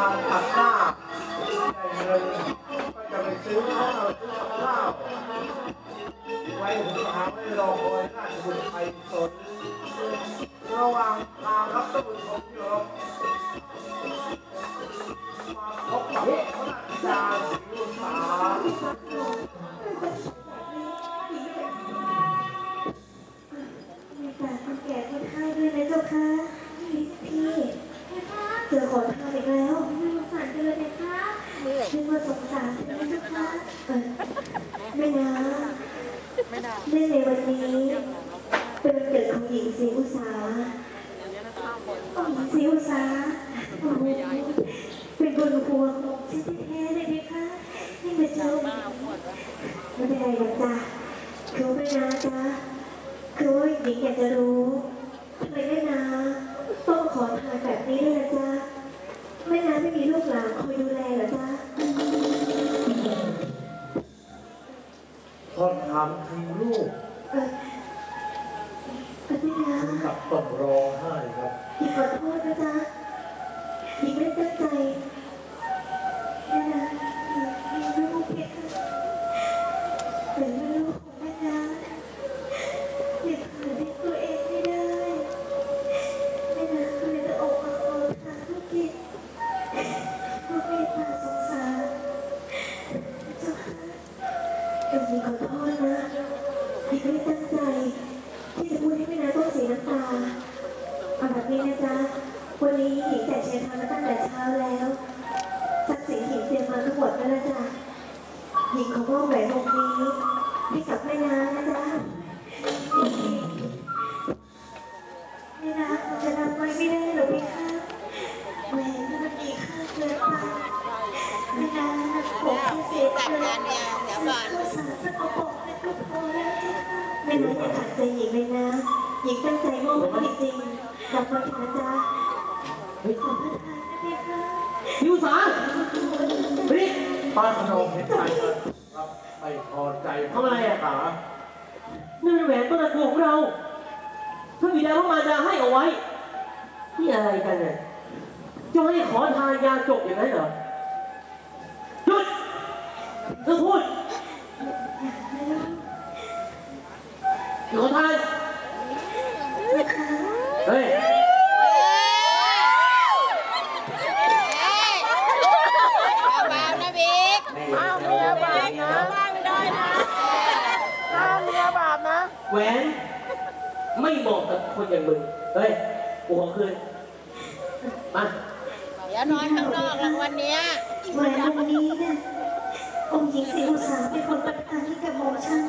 ทำผัดหน้าได้เงินก็จะไปซื้อข้าว อุษาหญิงศรีอุษาโอ้โหเป็นบุญพวงของฉันแท้ๆเลยนะคะนี่มาเจอไม่เป็นไรหรอกจ้ะคือไม่นาจ้ะคือว่าหญิงอยากจะรู้ทำไมแม่นาต้องขอทานแบบนี้ด้วยนะจ๊ะแม่นาไม่มีลูกหลานคอยดูแลหรอจ๊ะพอถามถึงลูก นี้นะจ๊ะ วันนี้หญิงแจกเชยทานมาตั้งแต่เช้าแล้วทรัพย์สินหญิงเตรียมมาทั้งหมดแล้วนะจ๊ะ หญิงขอมอบแหวนวงนี้ให้กับแม่นานะจ๊ะแม่นาคงจะนำไว้ไม่ได้หรอกพี่คะแหวนที่มันมีค่าเกินไปไม่นานนะผมที่เสียเกินข้าวสารสักกระบอกนั่นก็พอแล้วเจ้าค่ะไม่นานอย่าขัดใจหญิงเลยนะ หญิงตั้งใจมอบให้จริงๆ รับไว้เถอะนะจ๊ะขอพระทานนะพี่ค่ะยูสาเฮ้ยป้าขนมเห็นใจเลยครับไม่พอใจทำอะไรอะ ขานี่เป็นแหวนต้นตระกูลของเราพระบิดาพระมารดาให้เอาไว้ นี่อะไรกันเนี่ยจะให้ขอทานยาจบอย่างนั้นเหรอ หยุดเธอพูดขอทานเฮ้ยเบาๆนะบิ๊กห้ามเมียบาปนะบ้างไม่ได้นะห้ามเมียบาปนะ แหวนไม่เหมาะกับคนอย่างมึง เฮ้ยกูขอคืนมาเดี๋ยวนอนข้างนอกหลังวันเนี้ยแหวนวงนี้เนี่ยองค์หญิงศรีอุตสาเป็นคนประทานให้กับหม่อมฉัน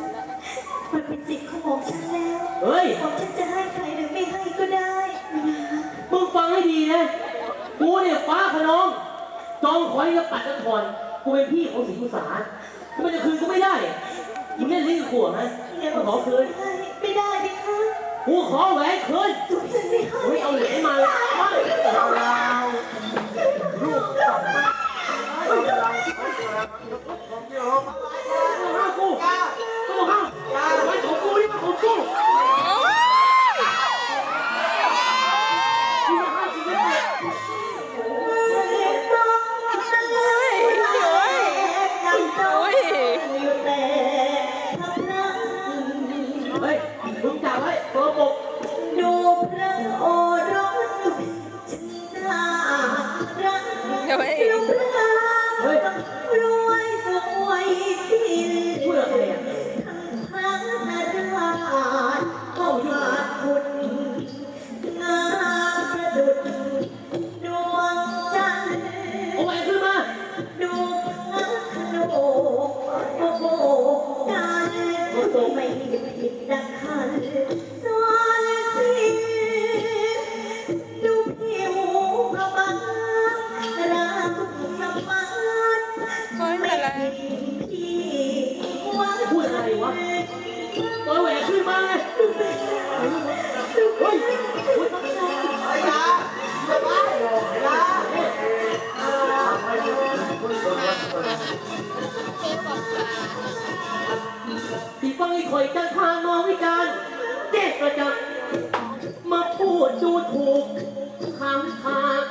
มันเป็นสิทธิ์ของหม่อมฉันแล้วเฮ้ย หม่อมฉันจะให้ใครหรือ เนี่ยฟ้าขนอง จองขอยกับปัดนครกูเป็นพี่ของศรีกุษาทำไมจะคืนกูไม่ได้ยิงเล่นลิ้นขวไหมเนี่ยกูขอคืนไม่ได้ดิคะกูขอแหวนคืนจุ๊บฉันไม่ให้กูไม่เอาเหรียญมาไม่เราลูกกลับมาเราเราผมเยอะ เจ๊ประมาพูดดูถูกทางทาง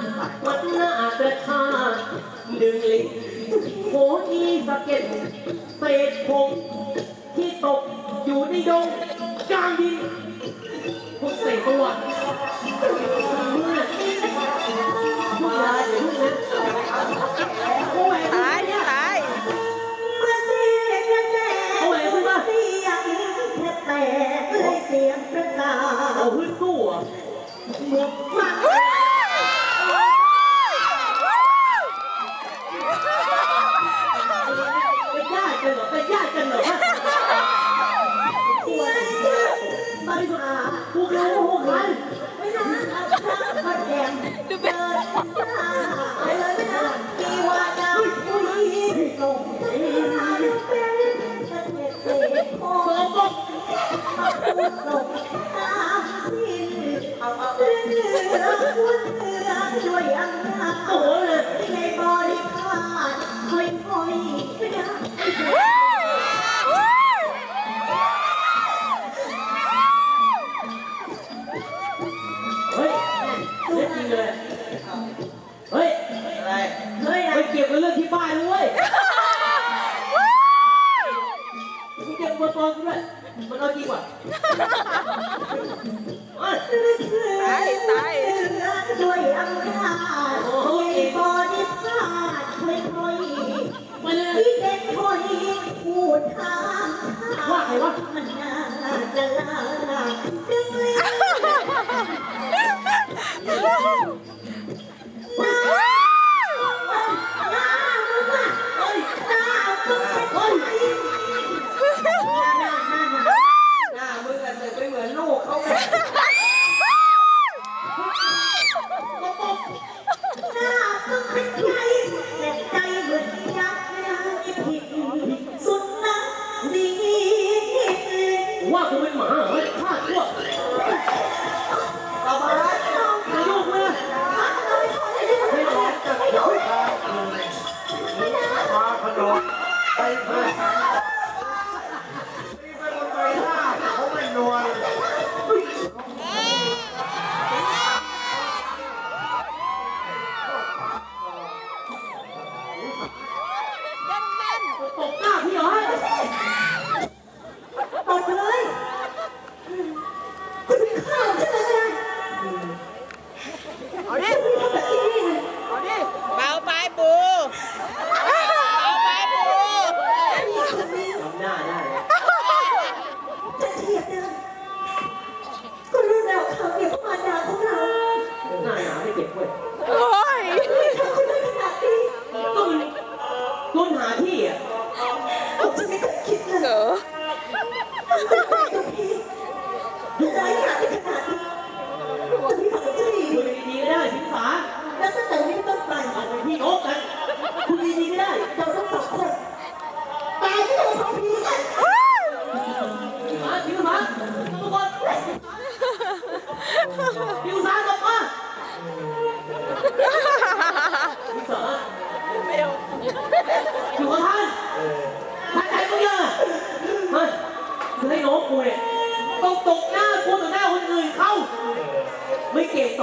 วัดหน้าประชาดึงลิ้นโหนีสะเก็ดเศษผงที่ตกอยู่ในดงกลางดิน หม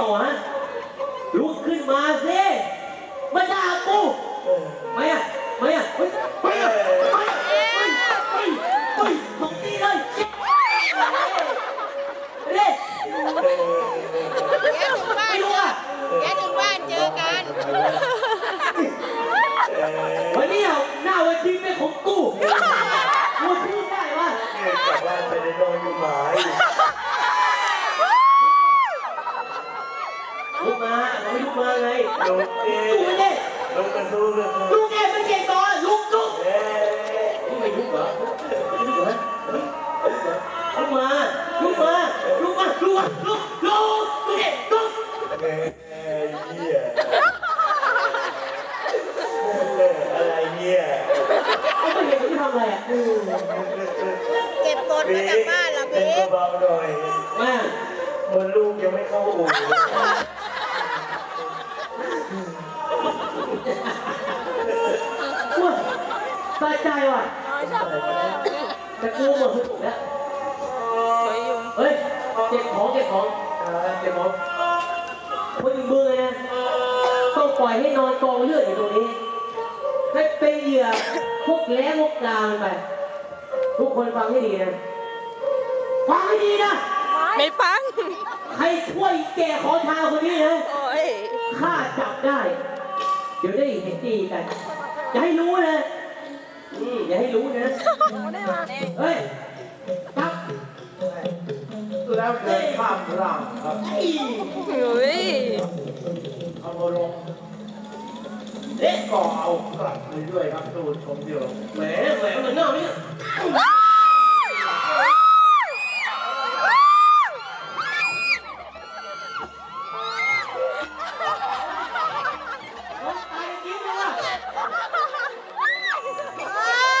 ต่อฮะลุกขึ้นมาสิมาด่ากูไม่อะไม่อะไม่อะไม่เฮ้ยเฮ้ยเฮ้ยเฮ้ยตรงนี้เลยเด้แกถึงบ้าไม่รู้อะแกถึงบ้านเจอกันวันนี้เอาหน้าวันทีเป็นของกูกูพูดได้ว่าเนี่ยกลับบ้านไปได้นอนอยู่หมาอยู่ ลุกมาเรา ไม่ลุกมาไงลุกเอ๊ลุกไม่ได้ลุกกันสู้เลยลุกเองไม่เก่งต่อลุกลุกเอ๊ะลุกไม่ลุกเหรอไม่ลุกเหรอลุกมาลุกมาลุกมาลุกมาลุกลุกลุกเด็กลุกแม่เหี้ยอะไรเนี่ยเขาไม่เห็นที่ทำอะไรอะเก็บกดมาจากบ้านเหรอเป็นบิ๊กเบาๆหน่อยแม่เหมือนลูกยังไม่เข้าอู่ ว้าสะใจว่ะแต่กูหมดสนุกแล้วสวยอยู่เฮ้ยเก็บของเก็บของเก็บของคนอื่นมือเลยนะต้องปล่อยให้นอนกองเลือดอยู่ตรงนี้เป็นเหยื่อพวกแล้พวกกามันไปทุกคนฟังให้ดีนะฟังให้ดีนะไม่ฟัง ใครช่วยแก่ขอทานคนนี้นะโอ้ยข้าจับได้ เดี๋ยวได้เห็นดีกันอย่าให้รู้นะอืมอย่าให้รู้นะเฮ้ยจับแล้วเดินข้ามร่างครับอุ้ยเอามาลงเล็กก็เอากลับไปด้วยครับท่านผู้ชมที่เราแหมแหมมันนอกนี่ว้า